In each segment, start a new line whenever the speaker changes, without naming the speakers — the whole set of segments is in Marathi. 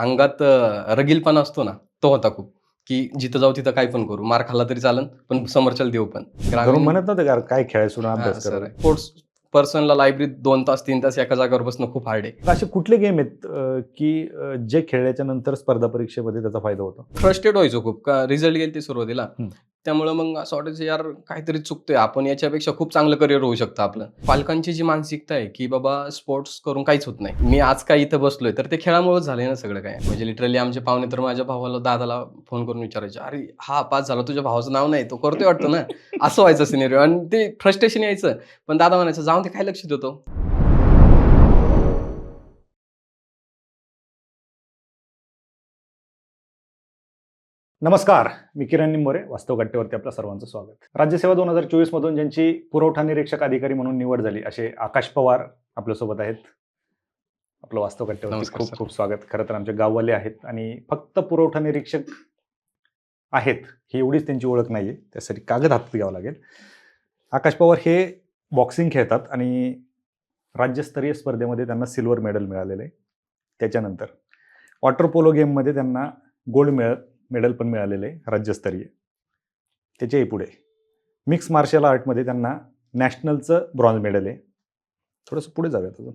अंगात रगीलपणा असतो ना तो होता खूप. की जिथं जाऊ तिथं काय पण करू मार खाल्ला तरी चालन पण समोरच्याला देऊ पण.
घरून म्हणत नव्हते का काय सोडून अभ्यास करा.
स्पोर्ट्स पर्सनला लायब्ररीत दोन तास तीन तास एका जागेवर बसणं खूप हार्ड आहे.
असे कुठले गेम आहेत की जे खेळल्याच्या नंतर स्पर्धा परीक्षेमध्ये त्याचा फायदा होतो?
फ्रस्ट्रेट व्हायचो खूप. का रिझल्ट गेले ते सुरुवातीला. त्यामुळे मग असं वाटायचं यार काहीतरी चुकतोय. आपण याच्यापेक्षा खूप चांगलं करिअर होऊ शकतं आपलं. पालकांची जी मानसिकता आहे की बाबा स्पोर्ट्स करून काहीच होत नाही. मी आज काय इथं बसलोय तर ते खेळामुळेच झालंय ना सगळं काय. म्हणजे लिटरली आमचे पाहुणे तर माझ्या भावाला दादाला फोन करून विचारायचे अरे हा पास झाला तुझ्या भावाचं नाव नाही तो करतोय वाटतं ना? असं व्हायचं सिनेरिओ आणि ते फ्रस्ट्रेशन यायचं. पण दादा म्हणायचं जाऊन ते काय लक्ष देतो.
नमस्कार मी किरण निंबोरे वास्तव गट्टेवरती आपल्या सर्वांचं स्वागत. राज्यसेवा दोन हजार चोवीस मधून ज्यांची पुरवठा निरीक्षक अधिकारी म्हणून निवड झाली असे आकाश पवार आपल्यासोबत आहेत. आपलं वास्तव
नमस्कार,
खूप. खूप स्वागत. खरं तर आमचे गाववाले आहेत आणि फक्त पुरवठा निरीक्षक आहेत ही एवढीच त्यांची ओळख नाही आहे त्यासाठी कागद हातात घ्यावं लागेल. आकाश पवार हे बॉक्सिंग खेळतात आणि राज्यस्तरीय स्पर्धेमध्ये त्यांना सिल्वर मेडल मिळालेलं आहे. त्याच्यानंतर वॉटर पोलो गेममध्ये त्यांना गोल्ड मिळ मेडल पण मिळालेलं आहे राज्यस्तरीय. त्याच्याही पुढे. मिक्स मार्शल आर्टमध्ये त्यांना नॅशनलचं ब्रॉन्झ मेडल आहे. थोडंसं पुढे जाऊयात अजून.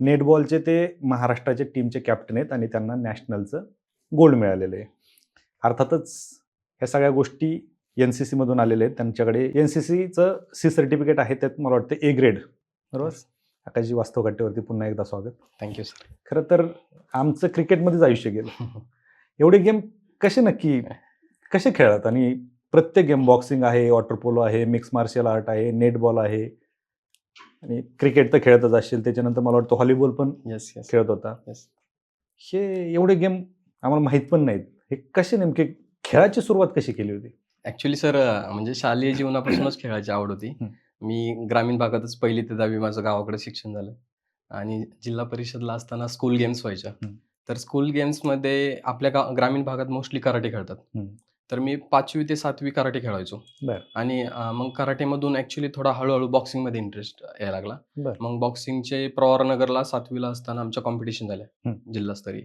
नेटबॉलचे ते महाराष्ट्राच्या टीमचे कॅप्टन आहेत आणि त्यांना नॅशनलचं गोल्ड मिळालेलं आहे. अर्थातच ह्या सगळ्या गोष्टी एन सी सीमधून आलेल्या आहेत. त्यांच्याकडे एन सी सीचं सी सर्टिफिकेट आहे त्यात मला वाटतं ए ग्रेड बरोबर? आकाशजी वास्तव गट्टेवरती पुन्हा एकदा स्वागत.
थँक्यू सर
खरं तर आमचं क्रिकेटमध्येच आयुष्य गेलं. एवढे गेम कसे नक्की कसे खेळतात आणि प्रत्येक गेम बॉक्सिंग आहे वॉटर पोलो आहे मिक्स मार्शल आर्ट आहे नेटबॉल आहे. आणि क्रिकेट तर खेळतच असेल त्याच्यानंतर मला वाटतं व्हॉलीबॉल पण
येस येस
खेळत होता. हे एवढे गेम आम्हाला माहीत पण नाहीत. हे कसे नेमके खेळाची सुरुवात कशी केली होती?
ऍक्च्युली सर म्हणजे शालेय जीवनापासूनच खेळायची आवड होती. मी ग्रामीण भागातच पहिली ते दहावी माझं गावाकडे शिक्षण झालं. आणि जिल्हा परिषदला असताना स्कूल गेम्स व्हायच्या. तर स्कूल गेम्समध्ये आपल्या ग्रामीण भागात मोस्टली कराटे खेळतात. तर मी पाचवी ते सातवी कराटे खेळायचो. आणि मग कराटेमधून ऍक्च्युली थोडा हळूहळू बॉक्सिंगमध्ये इंटरेस्ट यायला लागला. मग बॉक्सिंगचे प्रवारनगरला सातवीला असताना आमच्या कॉम्पिटिशन झाल्या. जिल्हास्तरीय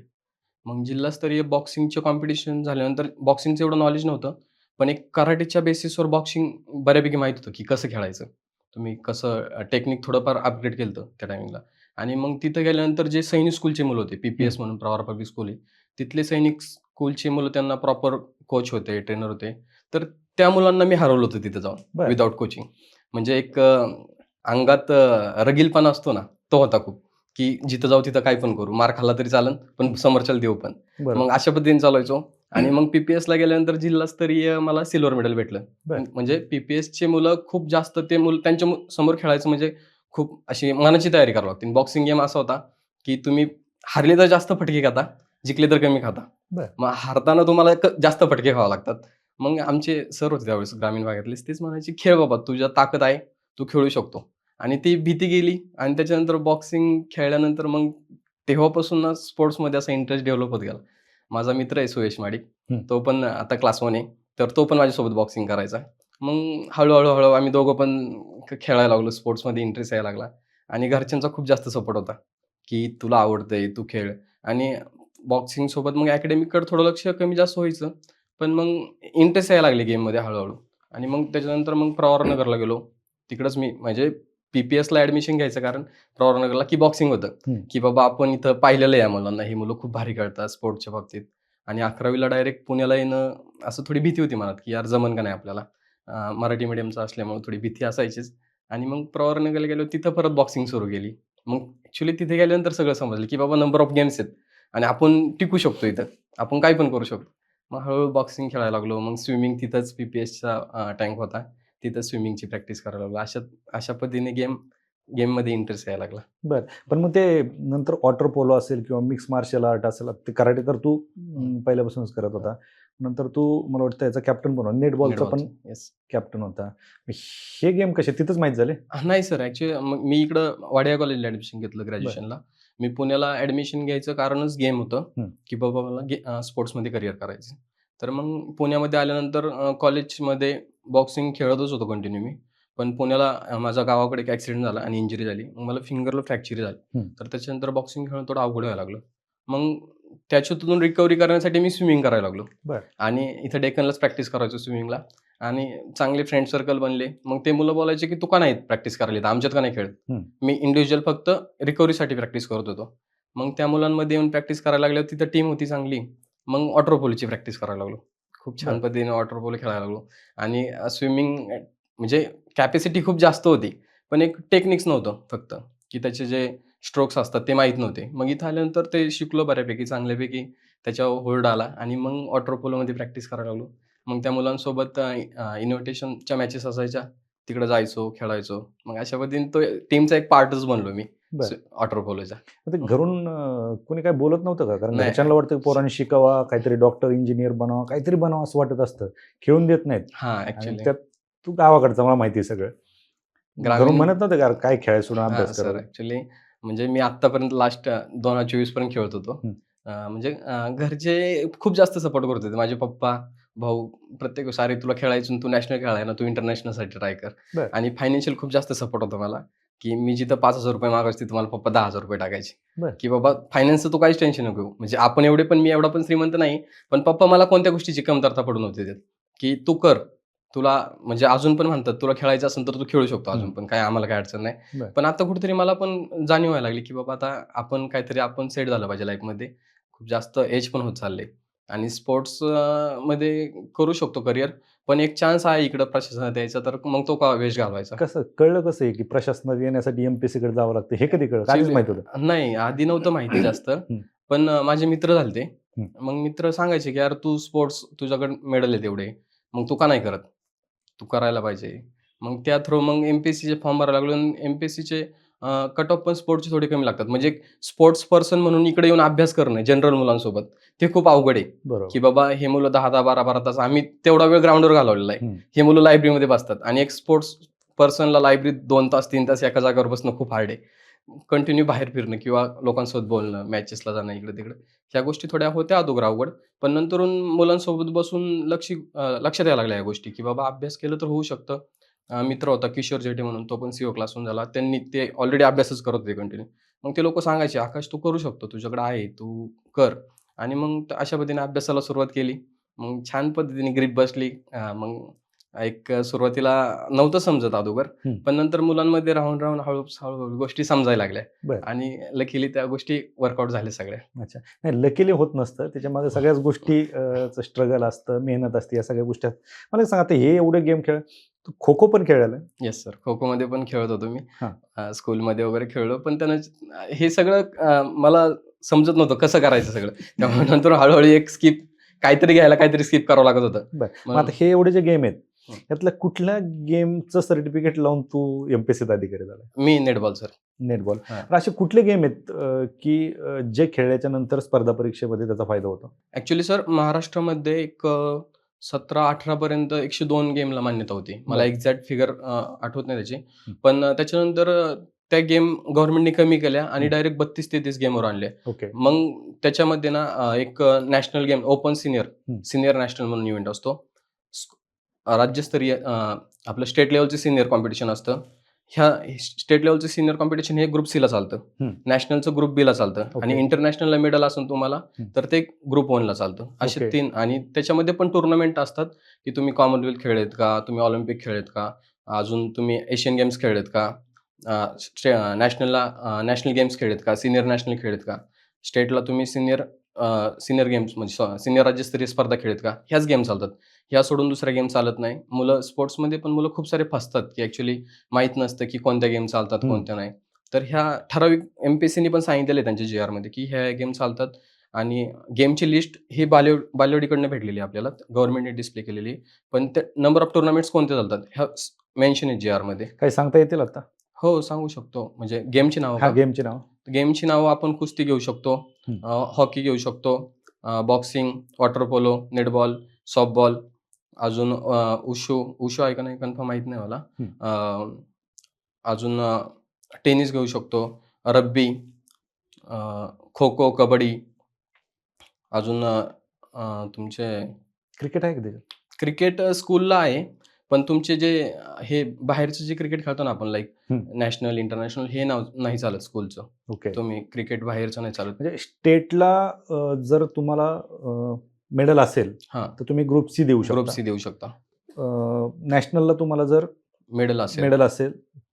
मग जिल्हास्तरीय बॉक्सिंगचे कॉम्पिटिशन झाल्यानंतर बॉक्सिंगचं एवढं नॉलेज नव्हतं पण एक कराटेच्या बेसिसवर बॉक्सिंग बऱ्यापैकी माहीत होतं की कसं खेळायचं तुम्ही कसं टेक्निक थोडंफार अपग्रेड केलं त्या टायमिंगला आणि मग तिथं गेल्यानंतर जे सैनिक स्कूलचे मुलं होते पी पी एस म्हणून प्रवार पब्लिक स्कूल आहे तिथले सैनिक स्कूलचे मुलं त्यांना प्रॉपर कोच होते ट्रेनर होते. तर त्या मुलांना मी हरवलं होतं तिथं जाऊन. विदाऊट कोचिंग म्हणजे एक अंगात रगीलपणा असतो ना तो होता खूप की जिथं जाऊ तिथं काय पण करू मार खाल्ला तरी चालन पण समोरच्याला देऊ पण. मग अशा पद्धतीने चालवायचो. आणि मग पीपीएस ला गेल्यानंतर जिल्हास्तरीय मला सिल्वर मेडल भेटलं. म्हणजे पीपीएस चे मुलं खूप जास्त ते मुलं त्यांच्यासमोर खेळायचं म्हणजे खूप अशी मनाची तयारी करावी लागते. बॉक्सिंग गेम असा होता की तुम्ही हारले तर जास्त फटके खाता जिंकले तर कमी खाता. मग हारताना तुम्हाला जास्त फटके खावा लागतात. मग आमचे सर होते त्यावेळेस ग्रामीण भागातलेच तेच म्हणायचे खेळ बाबा तुझ्या ताकद आहे तू खेळू शकतो. आणि ती भीती गेली आणि त्याच्यानंतर बॉक्सिंग खेळल्यानंतर मग तेव्हापासून ना स्पोर्ट्समध्ये असा इंटरेस्ट डेव्हलप होत गेला. माझा मित्र आहे सुयश माडिक. तो पण आता क्लास वन आहे. तर तो पण माझ्यासोबत बॉक्सिंग करायचा. मग हळूहळू हळू आम्ही दोघं पण खेळायला लागलो स्पोर्ट्समध्ये इंटरेस्ट यायला लागला. आणि घरच्यांचा खूप जास्त सपोर्ट होता की तुला आवडतंय तू खेळ. आणि बॉक्सिंग सोबत मग अकॅडमिककडे थोडं लक्ष कमी जास्त व्हायचं पण मग इंटरेस्ट यायला लागले गेममध्ये हळूहळू. आणि मग त्याच्यानंतर मग प्रवारनगरला गेलो. तिकडंच मी म्हणजे पीपीएसला ऍडमिशन घ्यायचं कारण प्रवारनगरला की बॉक्सिंग होतं. की बाबा आपण इथं पाहिलेलं आहे मुलांना ही मुलं खूप भारी खेळतात स्पोर्टच्या बाबतीत. आणि अकरावीला डायरेक्ट पुण्याला येणं असं थोडी भीती होती मनात की यार जमन का नाही आपल्याला. मराठी मिडियमचा असल्यामुळे थोडी भीती असायचीच. आणि मग प्रवारनगरला गेलो तिथं परत बॉक्सिंग सुरू केली. मग ॲक्च्युली तिथे गेल्यानंतर सगळं समजलं की बाबा नंबर ऑफ गेम्स आहेत. आणि आपण टिकू शकतो इथं. आपण काय पण करू शकतो. मग हळूहळू बॉक्सिंग खेळायला लागलो. मग स्विमिंग तिथंच पी पी एसचा टँक होता. तिथं स्विमिंगची प्रॅक्टिस करायला लागलो. अशा अशा पद्धतीने गेम गेममध्ये इंटरेस्ट यायला लागला.
पण मग ते नंतर वॉटर पोलो असेल किंवा मिक्स मार्शल आर्ट असेल ते कराटे तर तू पहिल्यापासूनच करत होता. नंतर तू मला वाटतं याचा कॅप्टन पण होता नेटबॉलचा पण
येस
कॅप्टन होता. हे गेम कसे? तिथंच माहीत झाले?
नाही सर ॲक्च्युली मी इकडं वाडिया कॉलेजला ऍडमिशन घेतलं ग्रॅज्युएशनला मी पुण्याला ऍडमिशन घ्यायचं कारणच गेम होतं. की बाबा मला स्पोर्ट्समध्ये करिअर करायचं तर मग पुण्यामध्ये आल्यानंतर कॉलेजमध्ये बॉक्सिंग खेळतच होतो कंटिन्यू मी. पण पुण्याला माझ्या गावाकडे एक ॲक्सिडेंट झाला आणि इंजुरी झाली. मग मला फिंगरला फ्रॅक्चर झाली. तर त्याच्यानंतर बॉक्सिंग खेळणं थोडं अवघड व्हायला लागलं. मग त्याच्यातून रिकव्हरी करण्यासाठी मी स्विमिंग करायला लागलो. आणि इथं डेक्कनलाच प्रॅक्टिस करायचो स्विमिंगला आणि चांगले फ्रेंड सर्कल बनले. मग ते मुलं बोलायचे की तू का नाही प्रॅक्टिस करायला येत? आमच्यात का नाही खेळत?
हम्म.
मी इंडिव्हिज्युअल फक्त रिकव्हरीसाठी प्रॅक्टिस करत होतो. मग त्या मुलांमध्ये येऊन प्रॅक्टिस करायला लागल्यावर तिथं टीम होती चांगली. मग वॉटरपोलची प्रॅक्टिस करायला लागलो. खूप छान. पद्धतीने वॉटरपोल खेळायला लागलो. आणि स्विमिंग म्हणजे कॅपॅसिटी खूप जास्त होती. पण एक टेक्निक्स नव्हतं फक्त. की त्याचे जे स्ट्रोक्स असतात ते माहीत नव्हते. मग इथं आल्यानंतर ते शिकलो बऱ्यापैकी चांगल्यापैकी. त्याच्यावर होल्ड आला आणि मग वॉटर पोलोमध्ये प्रॅक्टिस करायला लागलो. मग त्या मुलांसोबत इन्व्हिटेशनच्या मॅचेस असायच्या. तिकडे जायचो खेळायचो. मग अशा पद्धतीने तो टीमचा एक पार्टच बनलो मी. पोलोच्या
ते घरून कोणी काय बोलत नव्हतं का? कारण. घरच्यांना वाटतं पोरांनी शिकावा काहीतरी डॉक्टर इंजिनियर बनावा काहीतरी बनावं असं वाटत असतं. खेळून देत नाहीत.
हा
त्यात तू गावाकडचा मला माहिती आहे सगळं.
ग्रामीण-
घरून म्हणत नव्हते का काय खेळायला सोडून अभ्यास
सर
करा
ऍक्च्युली म्हणजे मी आतापर्यंत लास्ट दोन हजार चोवीसपर्यंत खेळत होतो. म्हणजे घरचे खूप जास्त सपोर्ट करत होते. माझे पप्पा भाऊ प्रत्येक अरे तुला खेळायचं तू नॅशनल खेळाय ना तू इंटरनॅशनलसाठी ट्राय कर. आणि फायनान्शियल खूप जास्त सपोर्ट होता मला की मी जिथं पाच हजार रुपये मागायचे तिथं मला पप्पा दहा हजार रुपये टाकायचे. की बाबा फायनान्सचं तू काहीच टेन्शन नको. म्हणजे आपण एवढे पण मी एवढा पण श्रीमंत नाही पण पप्पा मला कोणत्या गोष्टीची कमतरता पडून होते की तू कर तुला म्हणजे अजून पण म्हणतात तुला खेळायचं असेल तर तू खेळू शकतो अजून. पण काय आम्हाला काय अडचण नाही.
बर.
पण आता कुठेतरी मला पण जाणीव व्हायला लागली की बाबा आता आपण काहीतरी आपण सेट झालं पाहिजे लाईफमध्ये. खूप जास्त एज पण होत चालले आणि स्पोर्ट्समध्ये करू शकतो करिअर पण एक चान्स आहे इकडं प्रशासनात द्यायचा तर मग तो का वेश घालवायचा?
कसं कळलं कसं आहे की प्रशासनात येण्यासाठी एमपीएससी कडे जावं लागतं? हे कधी कळलं? माहीत होतं.
नाही आधी नव्हतं माहिती जास्त. पण अं, माझे मित्र झालते मग मित्र सांगायचे की यार तू स्पोर्ट्स तुझ्याकडे मेडल आहे तेवढे मग तू का नाही करत? तू करायला पाहिजे. मग त्या थ्रू मग एमपीएससीचे फॉर्म भरायला लागलो. एमपीएससीचे कट ऑफ पण स्पोर्ट्सचे थोडे कमी लागतात. म्हणजे स्पोर्ट्स पर्सन म्हणून इकडे येऊन अभ्यास करणं जनरल मुलांसोबत ते खूप अवघड आहे. की बाबा हे मुलं दहा दहा बारा बारा तास आम्ही तेवढा वेळ ग्राउंडवर घालवलेला आहे. हे मुलं लायब्ररीमध्ये बसतात. आणि एक स्पोर्ट्स पर्सनला लायब्ररीत दोन तास तीन तास एका जागेवर बसणं खूप हार्ड आहे. कंटिन्यू बाहेर फिरणं किंवा लोकांसोबत बोलणं मॅचेसला जाणं इकडे तिकडे ह्या गोष्टी थोड्या होत्या अगोदर अवघड. पण नंतरून मुलांसोबत बसून लक्ष लक्षात यायला लागल्या या गोष्टी की बाबा अभ्यास केलं तर होऊ शकतं. मित्र होता किशोर जेठे म्हणून तो पण सीओ क्लासून झाला. त्यांनी ते ऑलरेडी अभ्यासच करत होते कंटिन्यू मग ते लोक सांगायचे आकाश तू करू शकतो तुझ्याकडे आहे तू कर. आणि मग अशा पद्धतीने अभ्यासाला सुरुवात केली. मग छान पद्धतीने ग्रीप बसली. मग एक सुरुवातीला नव्हतं समजत अगोदर. पण नंतर मुलांमध्ये राहून राहून हळू हळूहळू गोष्टी समजायला लागल्या. आणि लकीली त्या गोष्टी वर्कआउट झाल्या सगळ्या
अच्छा नाही लकीली होत नसतं त्याच्यामागे सगळ्याच गोष्टी स्ट्रगल असतं मेहनत असते या सगळ्या गोष्टी. मला सांग आता हे एवढे गेम खेळ तू खो खो पण खेळायला
येस सर खो खो मध्ये पण खेळत होतो मी स्कूलमध्ये वगैरे खेळलो पण त्यानं हे सगळं मला समजत नव्हतं कसं करायचं सगळं त्यामुळे नंतर हळूहळू एक स्किप काहीतरी घ्यायला काहीतरी स्किप करावं लागत होतं
बरं. आता हे एवढे जे गेम आहेत. यातल्या कुठल्या गेमचं सर्टिफिकेट लावून तू एमपीएससीत अधिकारी झाला?
मी नेटबॉल सर
नेटबॉल. असे कुठले गेम आहेत की जे खेळल्याच्या नंतर स्पर्धा परीक्षेमध्ये त्याचा फायदा होतो?
ऍक्च्युली सर महाराष्ट्रामध्ये एक सतरा अठरा पर्यंत एकशे दोन गेमला मान्यता होती. मला. एक्झॅक्ट फिगर आठवत नाही त्याची. पण त्याच्यानंतर त्या गेम गव्हर्नमेंटने कमी केल्या आणि. डायरेक्ट बत्तीस तेहतीस गेमवर आणले
ओके.
मग त्याच्यामध्ये ना एक national game open senior. Senior national म्हणून इव्हेंट असतो. राज्यस्तरीय आपलं स्टेट लेवलचे सिनियर कॉम्पिटिशन असतं ह्या स्टेट लेवलचं सिनियर कॉम्पिटिशन हे ग्रुप सीला चालतं. नॅशनलचं ग्रुप बीला चालतं आणि. इंटरनॅशनलला मेडल असेल तुम्हाला. तर ते ग्रुप वनला चालतं असे. तीन आणि त्याच्यामध्ये पण टुर्नामेंट असतात की तुम्ही कॉमनवेल्थ खेळलेत का तुम्ही ऑलिम्पिक खेळलेत का अजून तुम्ही एशियन गेम्स खेळलेत का नॅशनलला नॅशनल गेम्स खेळलेत का सिनियर नॅशनल खेळलेत का स्टेटला तुम्ही सिनियर सिनियर गेम्स म्हणजे सिनियर राज्यस्तरीय स्पर्धा खेळत का ह्याच गेम चालतात ह्या सोडून दुसऱ्या गेम चालत नाही मुलं स्पोर्ट्समध्ये पण मुलं खूप सारे फसतात की ॲक्च्युली माहीत नसतं की कोणत्या गेम चालतात. कोणत्या नाही तर ह्या ठराविक एम पी एस सीने पण सांगितलेलं आहे त्यांच्या जी आरमध्ये की ह्या गेम चालतात आणि गेमची लिस्ट ही बाले बालेवडीकडनं भेटलेली आपल्याला गव्हर्नमेंटने डिस्प्ले केलेली. पण ते नंबर ऑफ टुर्नामेंट्स कोणते चालतात ह्या मेन्शन आहे जी आरमध्ये
काही सांगता येतील आता
हो सांगू शकतो म्हणजे गेमची नावं?
गेमचे नाव
गेमची नावं आपण कुस्ती घेऊ शकतो. हॉकी घेऊ शकतो boxing water polo netball softball अजून उशू उशू आहे का नाही कन्फर्म माहीत नाही मला. अजून टेनिस घेऊ शकतो रग्बी खो खो कबड्डी अजून तुमचे
क्रिकेट आहे का
क्रिकेट स्कूलला आहे पण तुमचे जे हे बाहेरचं जे क्रिकेट खेळतो ना आपण लाईक. नॅशनल इंटरनॅशनल हे नाव नाही चालत स्कूलचं.
ओके.
तुम्ही क्रिकेट बाहेरचं नाही चालत.
म्हणजे स्टेटला जर तुम्हाला मेडल असेल
हा.
तर तुम्ही ग्रुप सी देऊ
ग्रुप
शकता.
सी देऊ शकता.
नॅशनलला तुम्हाला जर
मेडल असेल.
मेडल असेल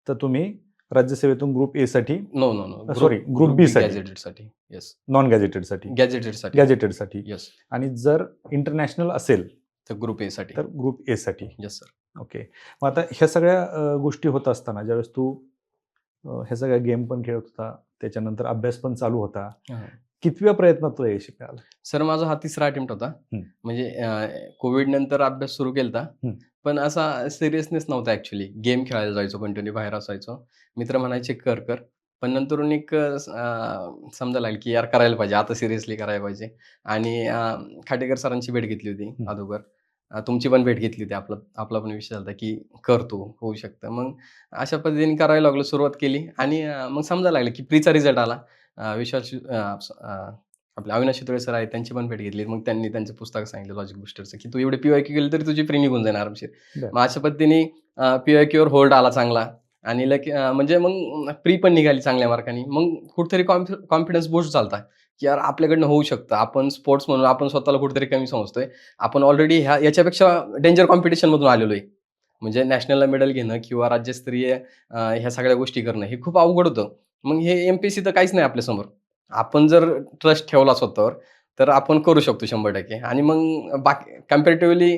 तर तुम्ही राज्यसेवेतून ग्रुप ए साठी
no no no
Sorry, group B साठी.
गॅजेटेडसाठी. येस
नॉन
गॅजेटेडसाठी.
गॅजेटेडसाठी गॅजेटेडसाठी
येस
आणि जर इंटरनॅशनल असेल
तर ग्रुप ए साठी.
तर ग्रुप ए साठी.
येस सर
ओके मग आता ह्या सगळ्या गोष्टी होत असताना ज्यावेळेस तू ह्या सगळ्या गेम पण खेळत होता त्याच्यानंतर अभ्यास पण चालू होता. कितव्या प्रयत्नात तुला यश मिळालं
सर माझा हा तिसरा अटेम्प्ट होता. म्हणजे कोविड नंतर अभ्यास सुरू केला. पण असा सिरियसनेस नव्हता ऍक्च्युली गेम खेळायला जायचो कंटिन्यू बाहेर असायचो. मित्र म्हणायचे कर कर. पण नंतरून एक समजा लागेल की यार करायला पाहिजे. आता सिरियसली करायला पाहिजे. आणि खाटेकर सरांची भेट घेतली होती. अगोदर. तुमची पण भेट घेतली होती. आपला आपला पण विषय झाला की कर तू होऊ शकतं. मग अशा पद्धतीने करायला लागलो सुरुवात केली. आणि मग समजायला लागलं की प्रीचा रिझल्ट आला. अं, विशाल शि- अं, स- अं, आपले अविनाश शितोळे सर आहेत त्यांची पण भेट घेतली. मग त्यांनी त्यांचं पुस्तक सांगितलं लॉजिक बुस्टरचं की तू एवढे पी क्यू केली तरी तुझी फ्री निघून जाईल आरामशीर.
बरं.
मग अशा पद्धतीने पी क्यूवर होल्ड आला चांगला आणि लकी अं, म्हणजे मग प्री पण निघाली चांगल्या मार्काने मग कुठेतरी कॉन्फिडन्स बूस्ट चालता की यार आपल्याकडनं होऊ शकतं. आपण स्पोर्ट्स म्हणून आपण स्वतःला कुठेतरी कमी समजतोय. आपण ऑलरेडी ह्या याच्यापेक्षा डेंजर कॉम्पिटिशनमधून आलेलो आहे म्हणजे नॅशनलला मेडल घेणं किंवा राज्यस्तरीय अं, ह्या सगळ्या गोष्टी करणं हे खूप अवघड होतं. मग हे एम पी सी तर काहीच नाही आपल्यासमोर. आपण जर ट्रस्ट ठेवला स्वतःवर तर आपण करू शकतो शंभर टक्के. आणि मग बाकी कम्पॅरेटिव्हली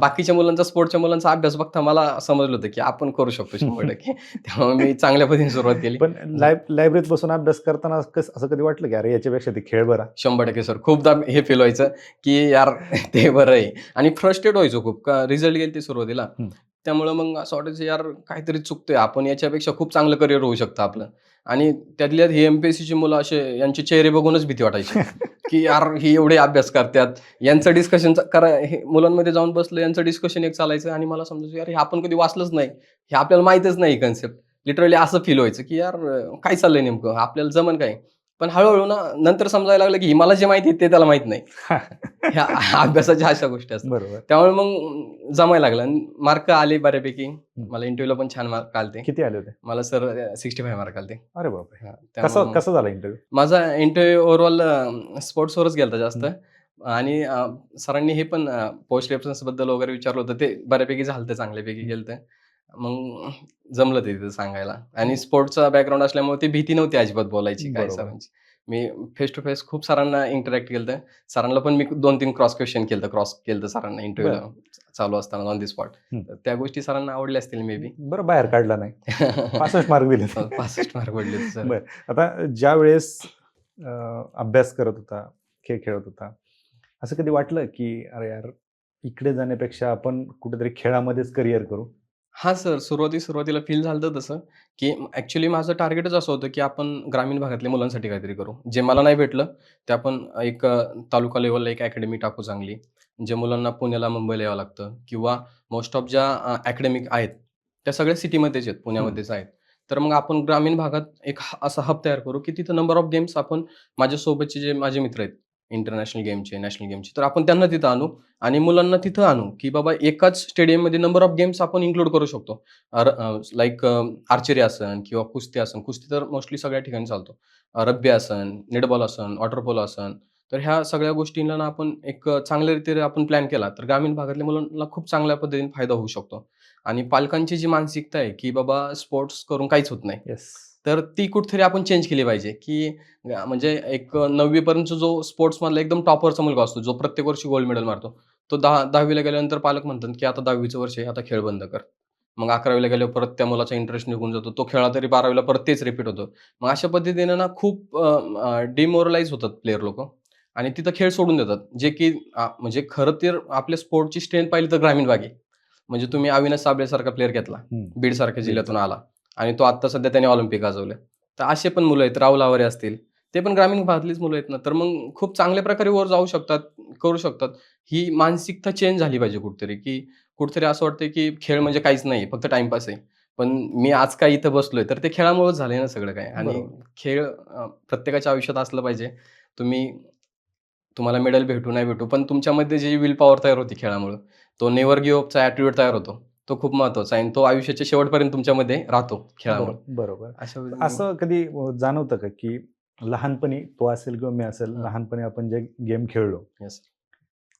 बाकीच्या मुलांचा स्पोर्टच्या मुलांचा अभ्यास बघता मला समजलं होतं की आपण करू शकतो शंभर टक्के. त्यामुळे मी चांगल्या पद्धतीने सुरुवात केली.
पण लाय लायब्ररीत बसून अभ्यास करताना कस- असं कधी वाटलं की अरे याच्यापेक्षा ते खेळ बरा?
शंभर टक्के सर. खूपदा हे फील व्हायचं की यार ते बरं आहे. आणि फ्रस्ट्रेट व्हायचो खूप. का रिझल्ट गेले ते सुरुवातीला. त्यामुळं मग असं वाटायचं यार काहीतरी चुकतोय. आपण याच्यापेक्षा खूप चांगलं करिअर होऊ शकतं आपलं. आणि त्यातल्या ही एमपीएससीची मुलं असे यांचे चेहरे बघूनच भीती वाटायची. की यार ही एवढे अभ्यास करतात. यांचं डिस्कशन करा हे मुलांमध्ये जाऊन बसलं यांचं डिस्कशन एक चालायचं आणि मला समजायचं यार हे आपण कधी वाचलंच नाही. हे आपल्याला माहितच नाही कन्सेप्ट लिटरली असं फील व्हायचं की यार काय चाललंय नेमकं? आपल्याला जमन काय? पण हळूहळू ना नंतर समजायला लागलं की ही मला जे माहिती आहे ते त्याला माहीत नाही. ह्या अभ्यासाच्या अशा गोष्टी असतात.
बरोबर.
त्यामुळे मग जमायला लागलं. मार्क आले बऱ्यापैकी. मला इंटरव्ह्यूला पण छान मार्क आलते.
किती आले होते?
मला सर सिक्स्टी फाय मार्क आलते.
अरे बापरे. कसा कसा झाला इंटरव्ह्यू
माझा इंटरव्ह्यू ओव्हरऑल स्पोर्ट्सवरच गेलता जास्त. आणि सरांनी हे पण पोस्ट रेफरन्सबद्दल वगैरे विचारलं होतं. ते बऱ्यापैकी झालं चांगल्यापैकी गेलं मग जमलं ते तिथं सांगायला. आणि स्पोर्ट्सचा बॅकग्राऊंड असल्यामुळे ती भीती नव्हती अजिबात बोलायची काय
बरोबर.
सरांची. मी फेस टू फेस खूप सरांना इंटरॅक्ट केलं सरांना पण मी दोन तीन क्रॉस क्वेश्चन केलं क्रॉस केलं सरांना इंटरव्ह्यूला चालू असताना ऑन दी स्पॉट
हम्म.
त्या गोष्टी सरांना आवडल्या असतील मे बी
बरं बाहेर काढला नाही. पासष्ट मार्क दिले
पासष्ट मार्क पडले होते सर.
बरं. आता ज्या वेळेस अं, अभ्यास करत होता खेळ खेळत होता असं कधी वाटलं की अरे यार इकडे जाण्यापेक्षा आपण कुठेतरी खेळामध्येच करिअर करू?
हा सर. सुरुवाती सुरुवातीला फील झालं होतं तसं की ॲक्च्युली माझं टार्गेटच असं होतं की आपण ग्रामीण भागातल्या मुलांसाठी काहीतरी करू. जे मला नाही भेटलं ते आपण एक अ, तालुका लेवलला एक अकॅडमी टाकू चांगली जे मुलांना पुण्याला मुंबईला यावं लागतं किंवा मोस्ट ऑफ ज्या अकॅडमिक आहेत त्या सगळ्या सिटीमध्येच आहेत पुण्यामध्येच आहेत. तर मग आपण ग्रामीण भागात एक ह- असा हब तयार करू की तिथं नंबर ऑफ गेम्स आपण माझ्यासोबतचे जे माझे मित्र आहेत इंटरनॅशनल गेमचे नॅशनल गेमचे तर आपण त्यांना तिथं आणू आणि मुलांना तिथं आणू की बाबा एकाच स्टेडियममध्ये नंबर ऑफ गेम्स आपण इन्क्लूड करू शकतो. लाईक आर्चरी आसन किंवा कुस्ती आसन कुस्ती तर मोस्टली सगळ्या ठिकाणी चालतो. रब्बी आसन नेटबॉल आसन वॉटरपोल आसन तर ह्या सगळ्या गोष्टींना ना आपण एक चांगल्या रीतीने आपण प्लॅन केला तर ग्रामीण भागातल्या मुलांना खूप चांगल्या पद्धतीने फायदा होऊ शकतो. आणि पालकांची जी मानसिकता आहे की बाबा स्पोर्ट्स करून काहीच होत नाही.
येस
तर ती कुठेतरी आपण चेंज केली पाहिजे की म्हणजे एक नववीपर्यंत जो स्पोर्ट्समधला एकदम टॉपरचा मुलगा असतो जो प्रत्येक वर्षी गोल्ड मेडल मारतो तो दहा दहावीला गेल्यानंतर पालक म्हणतात की आता दहावीचं वर्ष आहे आता खेळ बंद कर. मग अकरावीला गेल्यावर परत त्या मुलाचा इंटरेस्ट निघून जातो तो खेळा तरी बारावीला परत तेच रिपीट होतं. मग अशा पद्धतीने ना खूप डिमोरलाइज होतात प्लेअर लोक आणि तिथं खेळ सोडून देतात. जे की म्हणजे खरं तर आपल्या स्पोर्टची स्ट्रेंथ पाहिली तर ग्रामीण भाग. म्हणजे तुम्ही अविनाश साबळेसारखा प्लेअर घेतला बीड. सारख्या जिल्ह्यातून आला. आणि तो आता सध्या त्याने ऑलिम्पिक गाजवले तर असे पण मुलं आहेत राहुल आवारे असतील ते पण ग्रामीण भागातलीच मुलं आहेत ना तर मग खूप चांगल्या प्रकारे वर जाऊ शकतात करू शकतात. ही मानसिकता चेंज झाली पाहिजे कुठेतरी की कुठेतरी असं वाटतं की खेळ म्हणजे काहीच नाही फक्त टाइमपास आहे. पण मी आज काय इथं बसलोय तर ते खेळामुळेच झालंय ना सगळं काय आणि. खेळ प्रत्येकाच्या आयुष्यात असलं पाहिजे. तुम्ही तुम्हाला मेडल भेटू नाही भेटू पण तुमच्यामध्ये जी विल पॉवर तयार होती खेळामुळं तो नेवर गिव्ह अपचा ॲटिट्यूड तयार होतो. तो खूप महत्त्वाचा आहे आणि तो आयुष्याच्या शेवटपर्यंत तुमच्यामध्ये राहतो खेळामुळे
बरोबर.
अशा
असं कधी जाणवतं का की लहानपणी तो असेल किंवा मी असेल. लहानपणी आपण जे गेम खेळलो
Yes.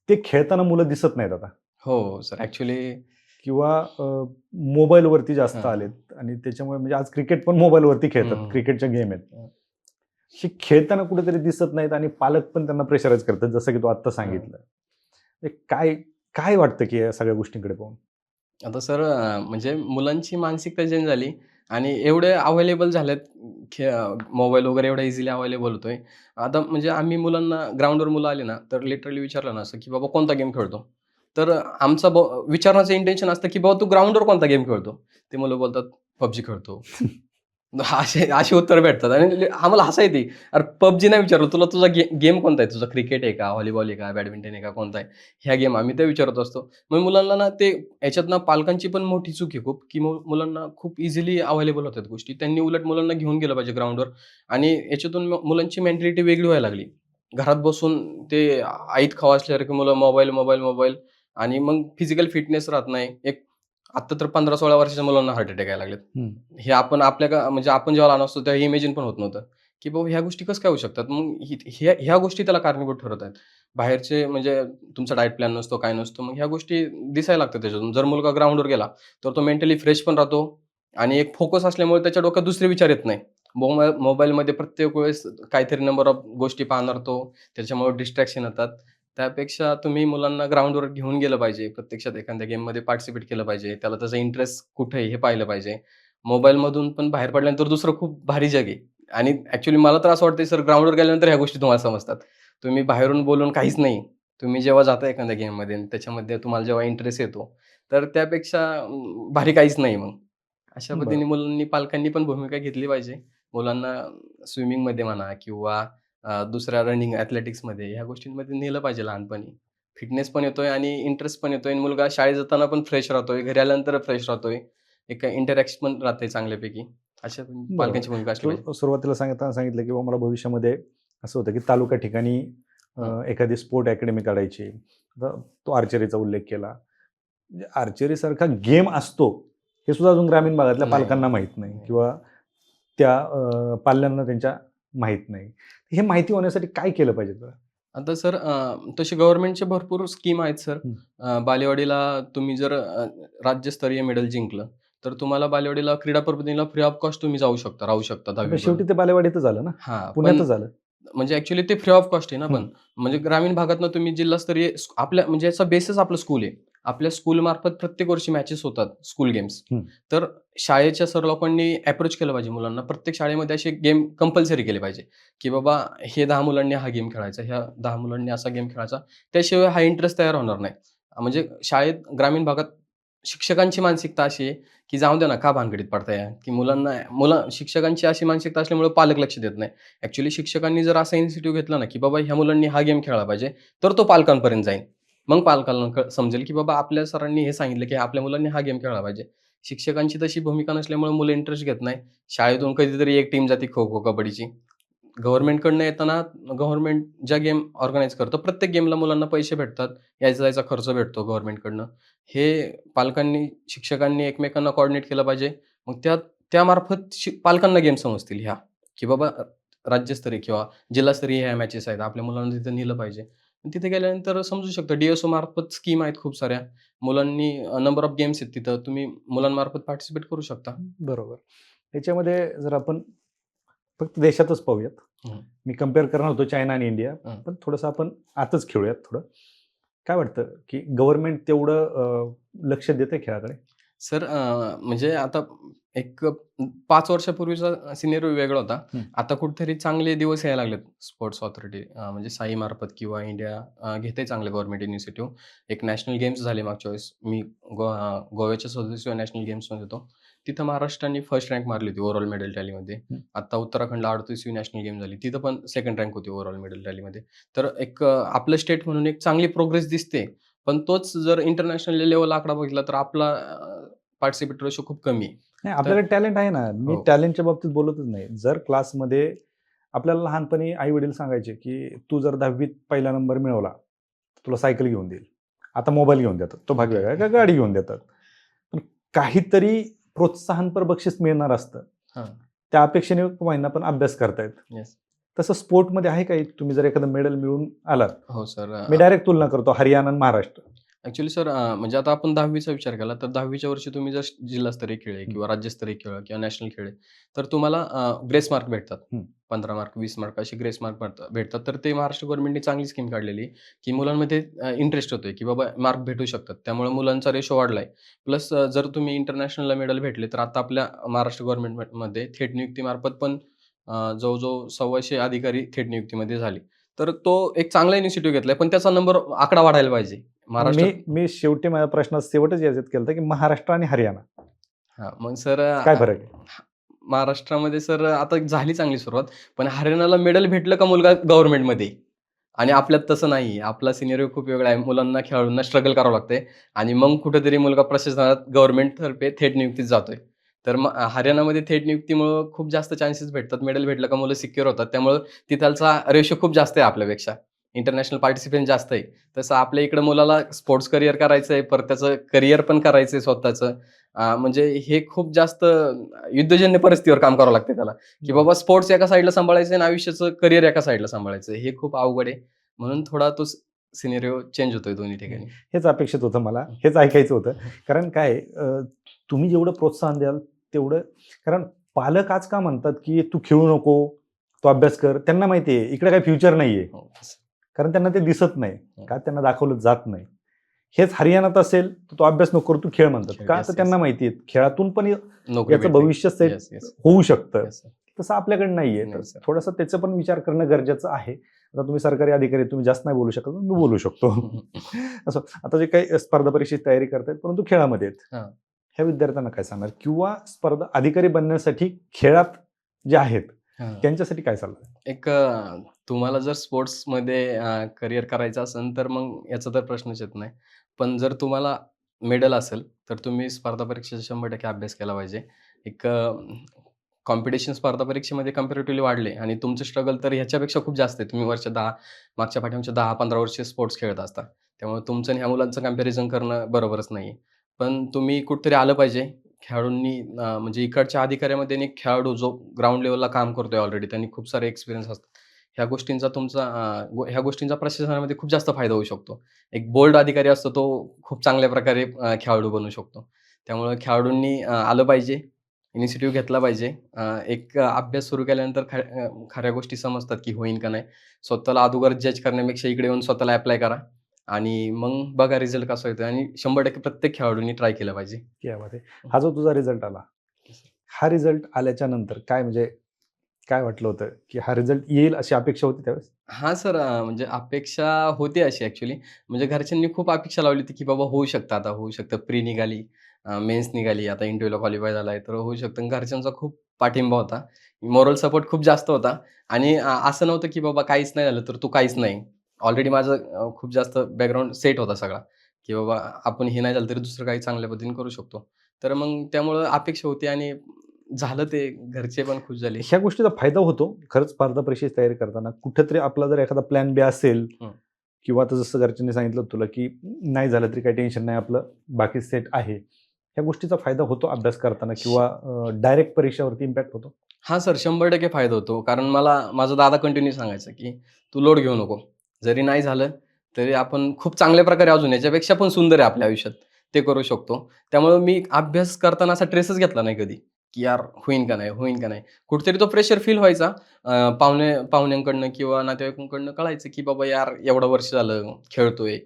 ते खेळताना मुलं दिसत नाहीत आता
हो सर ऍक्च्युली
किंवा मोबाईलवरती जास्त
हा.
आलेत आणि त्याच्यामुळे म्हणजे आज क्रिकेट पण मोबाईलवरती खेळतात
हम्म.
क्रिकेटच्या गेम आहेत
हा.
खेळताना कुठेतरी दिसत नाहीत आणि पालक पण त्यांना प्रेशराईज करतात जसं की तू आत्ता सांगितलं हे काय काय वाटतं की या सगळ्या गोष्टींकडे पाहून
आता सर म्हणजे मुलांची मानसिकता चेंज झाली आणि एवढे अवेलेबल झालेत खे मोबाईल वगैरे एवढा इझिली अवेलेबल होतोय. आता म्हणजे आम्ही मुलांना ग्राउंडवर मुलं आली ना तर लिटरली विचारलं ना असं की बाबा कोणता गेम खेळतो? तर आमचा ब विचारण्याचं इंटेन्शन असतं की बाबा तू ग्राउंडवर कोणता गेम खेळतो? ते मुलं बोलतात पबजी खेळतो. असे अशी उत्तर भेटतात. आणि आम्हाला हसा येते अरे पबजी नाही विचारलं. तुला तुझा गे गेम कोणता आहे? तुझा क्रिकेट आहे का? व्हॉलीबॉल आहे का? बॅडमिंटन आहे का? कोणता आहे? ह्या गेम आम्ही ते विचारत असतो. मग मुलांना ना ते याच्यात ना पालकांची पण मोठी चूक आहे खूप की मु- मुलांना खूप इझिली अवेलेबल होतात गोष्टी. त्यांनी उलट मुलांना घेऊन गेलं पाहिजे ग्राउंडवर आणि याच्यातून मुलांची मेंटॅलिटी वेगळी व्हायला लागली. घरात बसून ते आईत खावा असल्यासारखे मुलं मोबाईल मोबाईल मोबाईल आणि मग फिजिकल फिटनेस राहत नाही. एक आता तर पंधरा सोळा वर्षाच्या मुलांना हार्ट अटॅक यायला लागलेत. हे आपण आपल्या का म्हणजे आपण जेव्हा लहान असतो तेव्हा इमेजिन पण होत नव्हतं. की बाबा ह्या गोष्टी कसं काय होऊ शकतात? मग हि- ह्या ह्या गोष्टी त्याला कारणीभूत ठरत आहेत. बाहेरचे म्हणजे तुमचा डाएट प्लॅन नसतो काय नसतो मग ह्या गोष्टी दिसायला लागतात त्याच्यातून. जर मुलगा ग्राउंडवर गेला तर तो मेंटली फ्रेश पण राहतो आणि एक फोकस असल्यामुळे त्याच्या डोक्यात दुसरे विचार येत नाही. मोबाईल मोबाईलमध्ये प्रत्येक वेळेस काहीतरी नंबर ऑफ गोष्टी पाहणार तो. त्याच्यामुळे डिस्ट्रॅक्शन येतात. त्यापेक्षा तुम्ही मुलांना ग्राउंडवर घेऊन गेलं पाहिजे. प्रत्यक्षात एखाद्या गेममध्ये पार्टिसिपेट केलं पाहिजे. त्याला त्याचा इंटरेस्ट कुठे आहे हे पाहिलं पाहिजे. मोबाईलमधून पण बाहेर पडल्यानंतर दुसरं खूप भारी जग आहे. आणि ऍक्च्युली मला तर असं वाटतं सर ग्राउंडवर गेल्यानंतर ह्या गोष्टी तुम्हाला समजतात. तुम्ही बाहेरून बोलून काहीच नाही. तुम्ही जेव्हा जाता एखाद्या गेममध्ये त्याच्यामध्ये तुम्हाला जेव्हा इंटरेस्ट येतो तर त्यापेक्षा भारी काहीच नाही मग. अशा. पद्धतीने मुलांनी पालकांनी पण भूमिका घेतली पाहिजे. मुलांना स्विमिंगमध्ये म्हणा किंवा दुसऱ्या रनिंग ॲथलेटिक्समध्ये ह्या गोष्टींमध्ये नेलं पाहिजे लहानपणी. फिटनेस पण येतोय आणि इंटरेस्ट पण येतोय आणि मुलगा शाळेत जाताना पण फ्रेश राहतोय घरी आल्यानंतर फ्रेश राहतोय. एक इंटरॅक्शन पण राहते चांगल्यापैकी. अशा पालकांची भूमिका असली
सुरुवातीला सांगताना सांगितलं की बाबा मला भविष्यामध्ये असं होतं की तालुका ठिकाणी. एखादी स्पोर्ट अकॅडमी काढायची. तो आर्चरीचा उल्लेख केला. म्हणजे आर्चरी सारखा गेम असतो हे सुद्धा अजून ग्रामीण भागातल्या. पालकांना माहीत नाही. किंवा त्या पाल्यांना त्यांच्या माहीत नाही. हे माहिती होण्यासाठी काय केलं पाहिजे बरं?
आता सर तसे गव्हर्नमेंटचे भरपूर स्कीम आहेत सर. बालेवाडीला तुम्ही जर राज्यस्तरीय मेडल जिंकलं तर तुम्हाला बालेवाडीला क्रीडा प्रबोधिनीला फ्री ऑफ कॉस्ट तुम्ही जाऊ शकता राहू शकता
शेवटी ते बालेवाडीतच झालं ना?
हा
पुण्यातच
पण
झालं.
म्हणजे ऍक्च्युली ते फ्री ऑफ कॉस्ट आहे ना. पण. म्हणजे ग्रामीण भागातनं तुम्ही जिल्हास्तरीय आपल्या म्हणजे याचा बेसिस आपलं स्कूल आहे. आपल्या स्कूल मार्फत प्रत्येक वर्षी मॅचेस होतात स्कूल गेम्स. तर शाळेच्या सर लोकांनी अप्रोच केलं पाहिजे मुलांना. प्रत्येक शाळेमध्ये असे गेम कंपल्सरी केले पाहिजे की बाबा हे दहा मुलांनी हा गेम खेळायचा ह्या दहा मुलांनी असा गेम खेळायचा. त्याशिवाय हा इंटरेस्ट तयार होणार नाही. म्हणजे शाळेत ग्रामीण भागात शिक्षकांची मानसिकता अशी आहे की जाऊ द्या ना का भानगडीत पडताय? की मुलांना मुलं शिक्षकांची अशी मानसिकता असल्यामुळे पालक लक्ष देत नाही. ऍक्च्युली शिक्षकांनी जर असा इन्स्टिट्यूट घेतला ना की बाबा ह्या मुलांनी हा गेम खेळला पाहिजे तर तो पालकांपर्यंत जाईल मग पालकांना समजेल की बाबा आपल्या सरांनी हे सांगितलं की आपल्या मुलांनी हा गेम खेळला पाहिजे. शिक्षकांची तशी भूमिका नसल्यामुळे मुलं इंटरेस्ट घेत नाही. शाळेतून कधीतरी एक टीम जाते खो खो कबड्डीची. गव्हर्नमेंटकडनं येताना गव्हर्नमेंट ज्या गेम ऑर्गनाईज करतो प्रत्येक गेमला मुलांना पैसे भेटतात. यायचा जायचा खर्च भेटतो गव्हर्नमेंटकडनं. हे पालकांनी शिक्षकांनी एकमेकांना कॉर्डिनेट केलं पाहिजे. मग त्या त्यामार्फत शि पालकांना गेम समजतील ह्या. की बाबा राज्यस्तरीय किंवा जिल्हास्तरीय ह्या मॅचेस आहेत. आपल्या मुलांना तिथं नेलं पाहिजे. तिथे गेल्यानंतर समजू शकतं डीएसओ मार्फत स्कीम आहेत खूप साऱ्या. मुलांनी नंबर ऑफ गेम्स आहेत तिथं. तुम्ही मुलांमार्फत पार्टिसिपेट करू शकता.
बरोबर. याच्यामध्ये जर आपण फक्त देशातच पाहूयात. मी कंपेअर करणार होतो चायना आणि इंडिया. पण थोडंसं आपण आतच खेळूयात थोडं. काय वाटतं की गव्हर्नमेंट तेवढं लक्ष देते खेळाकडे?
सर म्हणजे आता एक पाच वर्षापूर्वीचा सिनेरिओ वेगळा होता. आता कुठेतरी चांगले दिवस यायला लागलेत. स्पोर्ट्स ऑथॉरिटी म्हणजे साई मार्फत किंवा इंडिया घेते चांगले गव्हर्नमेंट इनिशिएटिव्ह एक नॅशनल गेम्स झाले मागच्या वेळेस. मी गो गोव्याच्या सदस्य नॅशनल गेम्समध्ये होतो. तिथं महाराष्ट्राने फर्स्ट रँक मारली होती ओव्हरऑल मेडल टॅलीमध्ये. आता उत्तराखंडला अडतीसवी नॅशनल गेम झाली. तिथं पण सेकंड रँक होती ओव्हरऑल मेडल टॅलीमध्ये तर एक आपलं स्टेट म्हणून एक चांगली प्रोग्रेस दिसते. पण तोच जर इंटरनॅशनल लेवल आकडा बघितला तर आपला पार्टिसिपेट रेशो खूप कमी आहे.
नाही आपल्याकडे टॅलेंट आहे ना. मी
हो.
टॅलेंटच्या बाबतीत बोलतच नाही. जर क्लासमध्ये आपल्याला लहानपणी आई वडील सांगायचे की तू जर दहावीत पहिला नंबर मिळवला तुला सायकल घेऊन देईल. आता मोबाईल घेऊन देतात. तो भाग वेगळा का गाडी घेऊन देतात? पण काहीतरी प्रोत्साहनपर बक्षीस मिळणार असतं. त्या अपेक्षेने महिना पण अभ्यास करतायत तसं स्पोर्टमध्ये आहे काही? तुम्ही जर एखादं मेडल मिळून आलात.
हो सर.
मी डायरेक्ट तुलना करतो हरियाणा आणि महाराष्ट्र.
ॲक्च्युली सर अ, म्हणजे आता आपण दहावीचा विचार केला तर दहावीच्या वर्षी तुम्ही जर जिल्हास्तरीय खेळ किंवा राज्यस्तरीय खेळ किंवा नॅशनल खेळ तर तुम्हाला ग्रेस मार्क भेटतात.
हं.
पंधरा मार्क वीस मार्क असे ग्रेस मार्क भेटतात. तर ते महाराष्ट्र गव्हर्नमेंटने चांगली स्कीम काढलेली आहे, की मुलांमध्ये इंटरेस्ट होतोय की बाबा मार्क भेटू शकतात. त्यामुळे मुलांचा रेशो वाढलाय. प्लस जर तुम्ही इंटरनॅशनलला मेडल भेटले तर आता आपल्या महाराष्ट्र गव्हर्नमेंटमध्ये थेट नियुक्तीमार्फत पण अ, जवळजवळ सव्वाशे अधिकारी थेट नियुक्तीमध्ये झाले. तर तो एक चांगला इनिशिएटिव्ह घेतलाय पण त्याचा नंबर आकडा वाढायला पाहिजे. महाराष्ट्र
मी मी शेवटी माझ्या प्रश्नात शेवटच याच्यात केलं की महाराष्ट्र आणि हरियाणा.
हा मग सर
काय फरक आहे?
महाराष्ट्रामध्ये सर आता झाली चांगली सुरुवात पण हरियाणाला मेडल भेटलं का मुलगा गव्हर्नमेंटमध्ये आणि आपल्यात तसं नाही आपला सिनियर खूप वेगळा आहे मुलांना खेळाडूंना स्ट्रगल करावं लागतंय आणि मग कुठेतरी मुलगा प्रशासनात गव्हर्नमेंट तर्फे थेट नियुक्तीत जातोय. तर मग हरियाणामध्ये थेट नियुक्तीमुळं खूप जास्त चान्सेस भेटतात मेडल भेटलं का मुलं सिक्युअर होतात त्यामुळं तिथलचा रेशो खूप जास्त आहे आपल्यापेक्षा. इंटरनॅशनल पार्टिसिपेंट जास्त आहे. तसं आपल्या इकडं मुलाला स्पोर्ट्स करिअर करायचं आहे परत त्याचं करिअर पण करायचं आहे स्वतःचं म्हणजे हे खूप जास्त युद्धजन्य परिस्थितीवर काम करावं लागते त्याला. की बाबा स्पोर्ट्स एका साईडला सांभाळायचं आणि आयुष्याचं करिअर एका साईडला सांभाळायचं हे खूप अवघड आहे. म्हणून थोडा तो सिनेरिओ चेंज होतोय दोन्ही ठिकाणी.
हेच अपेक्षित होतं मला. हेच ऐकायचं होतं. कारण काय तुम्ही जेवढं प्रोत्साहन द्याल तेवढं कारण पालक आज का म्हणतात की तू खेळू नको तू अभ्यास कर त्यांना माहिती आहे. इकडे काही फ्युचर नाहीये.
हो.
कारण त्यांना ते दिसत नाही का त्यांना दाखवलं जात नाही हेच हरियाणात असेल तर तो अभ्यास नको तू खेळ म्हणतात का तर. त्यांना माहिती आहे खेळातून पण याचं. भविष्य सेट. होऊ शकतं. तसं आपल्याकडे नाहीये. थोडंसं त्याचं पण विचार करणं गरजेचं आहे आता तुम्ही सरकारी अधिकारी तुम्ही जास्त नाही बोलू शकत मी बोलू शकतो असं आता जे काही स्पर्धा परीक्षेची तयारी करतायत परंतु खेळामध्ये. ह्या विद्यार्थ्यांना काय सांगणार किंवा स्पर्धा अधिकारी बनण्यासाठी खेळात जे आहेत. त्यांच्यासाठी काय चाललं
एक तुम्हाला जर स्पोर्ट्समध्ये करिअर करायचं असेल तर मग याचा तर प्रश्नच येत नाही. पण जर तुम्हाला मेडल असेल तर तुम्ही स्पर्धा परीक्षेचा शंभर टक्के अभ्यास केला पाहिजे. एक कॉम्पिटिशन स्पर्धा परीक्षेमध्ये कम्पॅरेटिव्हली वाढले आणि तुमचं स्ट्रगल तर ह्याच्यापेक्षा खूप जास्त आहे. तुम्ही वर्ष दहा मागच्या पाठीमागच्या दहा पंधरा वर्ष स्पोर्ट्स खेळत असता. त्यामुळे तुमचं आणि ह्या मुलांचं कंपॅरिझन करणं बरोबरच नाही पण तुम्ही कुठेतरी आलं पाहिजे. खेळाडूंनी म्हणजे इकडच्या अधिकाऱ्यामध्ये एक खेळाडू जो ग्राउंड लेवलला काम करतोय ऑलरेडी त्यांनी खूप सारे एक्सपिरियन्स असतात. ह्या गोष्टींचा तुमचा गो- ह्या गोष्टींचा प्रशासनामध्ये खूप जास्त फायदा होऊ शकतो. एक बोल्ड अधिकारी असतो तो खूप चांगल्या प्रकारे खेळाडू बनू शकतो. त्यामुळे खेळाडूंनी आलं पाहिजे इनिशिएटिव्ह घेतला पाहिजे. एक अभ्यास सुरू केल्यानंतर ख खऱ्या गोष्टी समजतात की होईन का नाही. स्वतःला अगोदर जज करण्यापेक्षा इकडे येऊन स्वतःला अप्लाय करा. आणि मग बघा रिझल्ट कसा येतो आणि शंभर टक्के प्रत्येक खेळाडूंनी ट्राय केलं पाहिजे.
यामध्ये हा. जो तुझा रिझल्ट आला हा रिझल्ट आल्याच्यानंतर काय म्हणजे काय वाटलं होतं की हा रिझल्ट येईल अशी अपेक्षा होती त्यावेळेस?
हां सर म्हणजे अपेक्षा होती अशी ॲक्च्युली म्हणजे घरच्यांनी खूप अपेक्षा लावली होती की बाबा होऊ शकतं आता होऊ शकतं. प्री निघाली मेन्स निघाली आता इंटरव्ह्यूला क्वालिफाय झाला आहे तर होऊ शकतं. घरच्यांचा खूप पाठिंबा होता. मोरल सपोर्ट खूप जास्त होता. आणि असं नव्हतं की बाबा काहीच नाही झालं तर तू काहीच नाही. ऑलरेडी माझं खूप जास्त बॅकग्राऊंड सेट होता सगळा की बाबा आपण हे नाही झालं तरी दुसरं काही चांगल्या पद्धतीने करू शकतो. तर मग त्यामुळं अपेक्षा होती आणि झालं ते घरचे पण खुश झाले.
ह्या गोष्टीचा फायदा होतो. खरंच स्पर्धा परीक्षेची तयारी करताना. कुठेतरी आपला जर एखादा प्लॅन बी असेल. किंवा आता जसं घरच्यांनी सांगितलं तुला की नाही झालं तरी काही टेन्शन नाही आपलं बाकी सेट आहे. ह्या गोष्टीचा फायदा होतो अभ्यास करताना किंवा डायरेक्ट परीक्षावरती इम्पॅक्ट होतो?
हां सर शंभर टक्के फायदा होतो. कारण मला माझा दादा कंटिन्यू सांगायचा की तू लोड घेऊ नको. जरी नाही झालं तरी आपण खूप चांगल्या प्रकारे अजून याच्यापेक्षा पण सुंदर आहे आपल्या आयुष्यात. ते करू शकतो. त्यामुळे मी अभ्यास करताना असा ट्रेसच घेतला नाही कधी की यार होईन का नाही होईन का नाही. कुठेतरी तो प्रेशर फील व्हायचा. पाहुणे पाहुण्यांकडनं किंवा नातेवाईकांकडनं कळायचं की बाबा यार एवढं वर्ष झालं खेळतोय.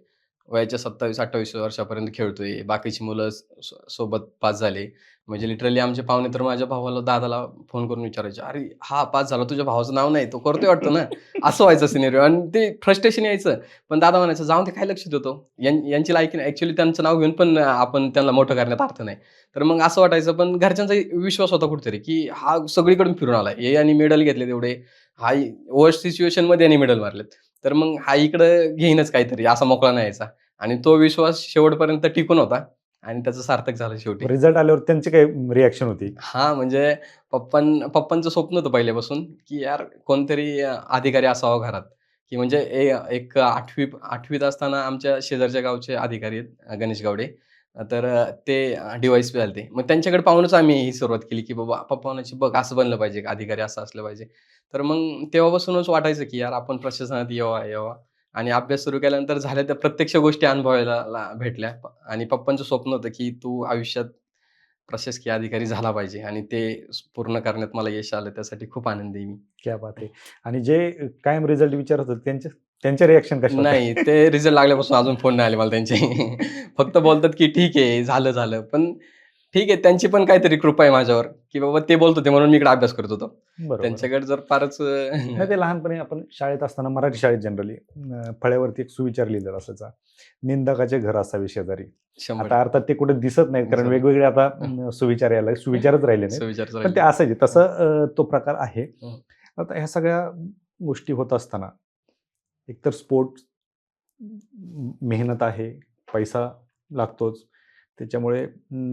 वयाच्या सत्तावीस अठ्ठावीस वर्षापर्यंत खेळतोय. बाकीची मुलं सोबत पास झाले. म्हणजे लिटरली आमचे पाहुणे तर माझ्या भावाला दादाला फोन करून विचारायचे अरे हा पास झाला तुझ्या भावाचं नाव नाही तो करतोय वाटतं ना? असं व्हायचं सिनेरिओ आणि ते फ्रस्ट्रेशन यायचं. पण दादा म्हणायचं जाऊन ते काय लक्ष देतो? यांची लायकी नाही. ऍक्च्युली त्यांचं नाव घेऊन पण आपण त्यांना मोठं करण्यात अर्थ नाही. तर मग असं वाटायचं पण घरच्यांचा विश्वास होता कुठेतरी की हा सगळीकडून फिरून आला हे आणि मेडल घेतले तेवढे हा वर्स्ट सिच्युएशनमध्ये यांनी मेडल मारलेत. तर मग हा इकडं घेईनच काहीतरी असा मोकळा नाही यायचा. आणि तो विश्वास शेवटपर्यंत टिकून होता. आणि त्याचं सार्थक झालं शेवटी.
रिझल्ट आल्यावर त्यांची काय रिॲक्शन होती?
हा म्हणजे पप्पां पप्पांचं स्वप्न होतं पहिल्यापासून की यार कोणतरी अधिकारी असावा घरात. की म्हणजे एक आठवी आठवीत असताना आमच्या शेजारच्या गावचे अधिकारी आहेत गणेश गावडे. तर ते डिवाइस पी आलते मग त्यांच्याकडे पाहूनच आम्ही ही सुरुवात केली की बाबा पप्पाची बघ असं बनलं पाहिजे अधिकारी असं असलं पाहिजे. तर मग तेव्हापासूनच वाटायचं की यार आपण प्रशासनात यावा यावा. आणि अभ्यास सुरू केल्यानंतर झाल्या त्या प्रत्यक्ष गोष्टी अनुभवायला भेटल्या. आणि पप्पांचं स्वप्न होतं की तू आयुष्यात प्रशासकीय अधिकारी झाला पाहिजे आणि ते पूर्ण करण्यात मला यश आलं त्यासाठी खूप आनंदी आहे मी.
क्या बात आहे. आणि जे कायम रिझल्ट विचारत होते त्यांचे त्यांचे रिॲक्शन कसे?
नाही ते रिझल्ट लागल्यापासून अजून फोन नाही आले मला त्यांचे. फक्त बोलतात की ठीक आहे झालं झालं. पण ठीक आहे त्यांची पण काहीतरी कृपा आहे माझ्यावर की बाबा ते बोलत होते म्हणून मी इकडे अभ्यास करत होतो. त्यांच्याकडे जर फारच
नाही ते लहानपणी आपण शाळेत असताना मराठी शाळेत जनरली फळ्यावरती एक सुविचार लिहिलेला असायचा. निंदकाचे घर असावे शेजारी. आता अर्थात ते कुठे दिसत नाहीत कारण वेगवेगळे आता सुविचार यायला सुविचारच राहिले नाही
सुविचार
पण ते असायचे. तसं तो प्रकार आहे.
हं.
आता ह्या सगळ्या गोष्टी होत असताना एकतर स्पोर्ट मेहनत आहे पैसा लागतोच. त्याच्यामुळे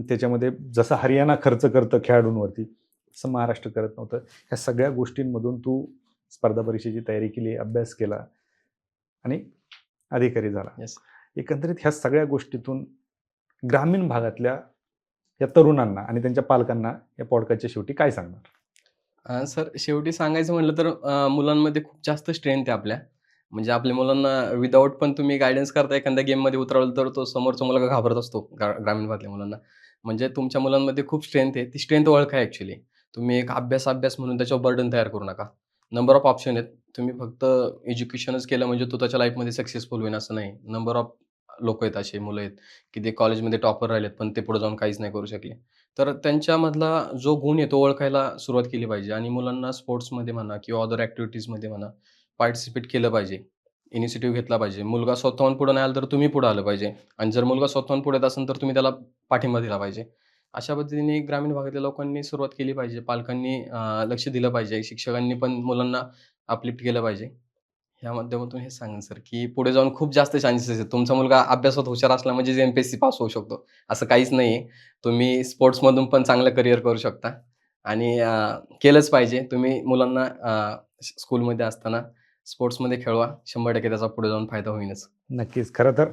त्याच्यामध्ये जसं हरियाणा खर्च करतं खेळाडूंवरती तसं महाराष्ट्र करत नव्हतं. ह्या सगळ्या गोष्टींमधून तू स्पर्धा परीक्षेची तयारी केली अभ्यास केला आणि अधिकारी झाला.
Yes.
एकंदरीत ह्या सगळ्या गोष्टीतून ग्रामीण भागातल्या या तरुणांना आणि त्यांच्या पालकांना या पॉडकास्टच्या शेवटी काय सांगणार?
सर शेवटी सांगायचं म्हटलं तर मुलांमध्ये खूप जास्त स्ट्रेंथ आहे आपल्या. म्हणजे आपल्या मुलांना विदाऊट पण तुम्ही गायडन्स करता एखाद्या गेममध्ये उतरवलं तर तो समोरचा मुलगा घाबरत असतो ग्रामीण भागातल्या मुलांना. म्हणजे तुमच्या मुलांमध्ये खूप स्ट्रेंथ आहे. ती स्ट्रेंथ ओळखा ॲक्च्युली तुम्ही एक अभ्यास अभ्यास म्हणून त्याच्यावर बर्डन तयार करू नका. नंबर ऑफ ऑप्शन आहेत. तुम्ही फक्त एज्युकेशनच केलं म्हणजे तो त्याच्या लाईफमध्ये सक्सेसफुल होईल असं नाही. नंबर ऑफ लोक आहेत असे मुलं आहेत की ते कॉलेजमध्ये टॉपर राहिलेत पण ते पुढे जाऊन काहीच नाही करू शकले. तर त्यांच्यामधला जो गुण आहे तो ओळखायला सुरुवात केली पाहिजे. आणि मुलांना स्पोर्ट्समध्ये म्हणा किंवा अदर ॲक्टिव्हिटीजमध्ये म्हणा पार्टिसिपेट केलं पाहिजे. इनिशिएटिव्ह घेतला पाहिजे. मुलगा स्वतःहून पुढे नाही आला तर तुम्ही पुढे आलं पाहिजे. आणि जर मुलगा स्वतःहून पुढे येत असेल तर तुम्ही त्याला पाठिंबा दिला पाहिजे. अशा पद्धतीने ग्रामीण भागातल्या लोकांनी सुरुवात केली पाहिजे. पालकांनी लक्ष दिलं पाहिजे. शिक्षकांनी पण मुलांना अपलिफ्ट केलं पाहिजे. ह्या माध्यमातून हे सांगेन सर की पुढे जाऊन खूप जास्त चान्सेस आहेत. तुमचा मुलगा अभ्यासात हुशार असला म्हणजे M P S C pass होऊ शकतो. असं काहीच नाही आहे तुम्ही स्पोर्ट्समधून पण चांगलं करिअर करू शकता. आणि केलंच पाहिजे. तुम्ही मुलांना स्कूलमध्ये असताना स्पोर्ट्समध्ये खेळवा. शंभर टक्के त्याचा पुढे जाऊन फायदा होईनच
नक्कीच. खरं तर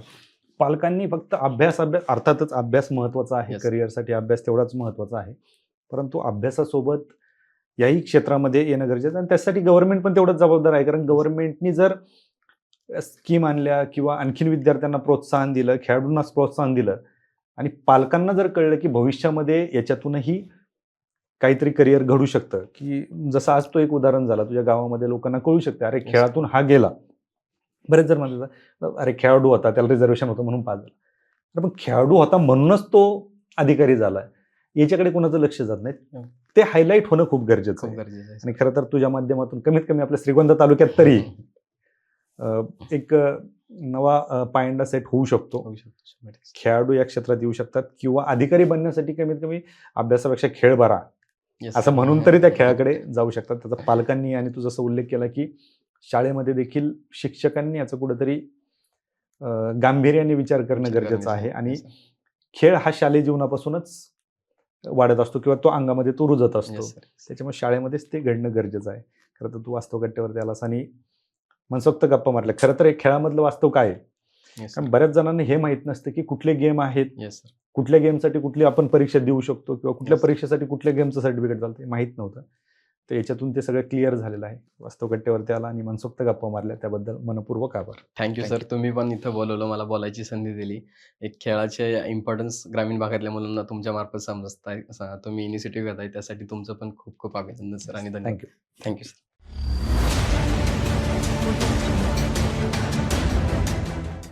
पालकांनी फक्त अभ्यास अभ्यास अर्थातच अभ्यास महत्त्वाचा आहे.
Yes.
करिअरसाठी अभ्यास तेवढाच महत्त्वाचा आहे. परंतु अभ्यासासोबत याही क्षेत्रामध्ये येणं गरजेचं आहे आणि त्यासाठी गव्हर्नमेंट पण तेवढंच जबाबदार आहे. कारण गव्हर्नमेंटनी जर स्कीम आणल्या किंवा आणखीन विद्यार्थ्यांना प्रोत्साहन दिलं खेळाडूंनाच प्रोत्साहन दिलं आणि पालकांना जर कळलं की भविष्यामध्ये याच्यातूनही काहीतरी करिअर घडू शकतं. की जसं आज तो एक उदाहरण झाला तुझ्या गावामध्ये लोकांना कळू शकतं अरे. खेळातून हा गेला. बरेच जर म्हणतात अरे खेळाडू होता त्याला रिझर्वेशन होतं म्हणून पास झाला तर पण खेळाडू होता म्हणूनच तो अधिकारी झाला याच्याकडे कोणाचं लक्ष जात नाही. ते हायलाईट होणं खूप गरजेचं आहे. आणि खरं तर तुझ्या माध्यमातून कमीत कमी आपल्या श्रीगोंद तालुक्यात तरी एक नवा पायंडा सेट होऊ शकतो. खेळाडू या क्षेत्रात येऊ शकतात किंवा अधिकारी बनण्यासाठी कमीत कमी अभ्यासापेक्षा खेळ बरा. असं. म्हणून तरी त्या खेळाकडे जाऊ शकतात त्याचा पालकांनी आणि तू जसं उल्लेख केला की शाळेमध्ये देखील शिक्षकांनी याचं कुठेतरी गांभीर्याने विचार करणं गरजेचं आहे. आणि. खेळ हा शालेय जीवनापासूनच वाढत असतो किंवा तो अंगामध्ये तो रुजत असतो. त्याच्यामुळे शाळेमध्येच ते घडणं गरजेचं आहे खरं तर तू वास्तव कट्ट्यावरती आलास आणि मनसोक्त गप्पा मारल्या खरं तर हे खेळामधलं वास्तव काय. कारण बऱ्याच जणांना हे माहीत नसतं की कुठले गेम आहेत. कुठल्या गेमसाठी कुठली आपण परीक्षा देऊ शकतो किंवा कुठल्या परीक्षेसाठी कुठल्या गेमचं सर्टिफिकेट चालतं माहीत नव्हतं. तर याच्यातून ते सगळं क्लिअर झालेलं आहे. वास्तवकट्टेवरती आला आणि मनसोक्त गप्पा मारल्या. त्याबद्दल मनपूर्वक आभार.
थँक्यू सर तुम्ही पण इथं बोलवलं मला बोलायची संधी दिली. एक खेळाचे इम्पॉर्टन्स ग्रामीण भागातल्या मुलांना तुमच्या मार्फत समजताय तुम्ही इनिशिएटिव्ह घेताय. त्यासाठी तुमचं पण खूप खूप अभिनंदन सर आणि
थँक्यू
थँक्यू सर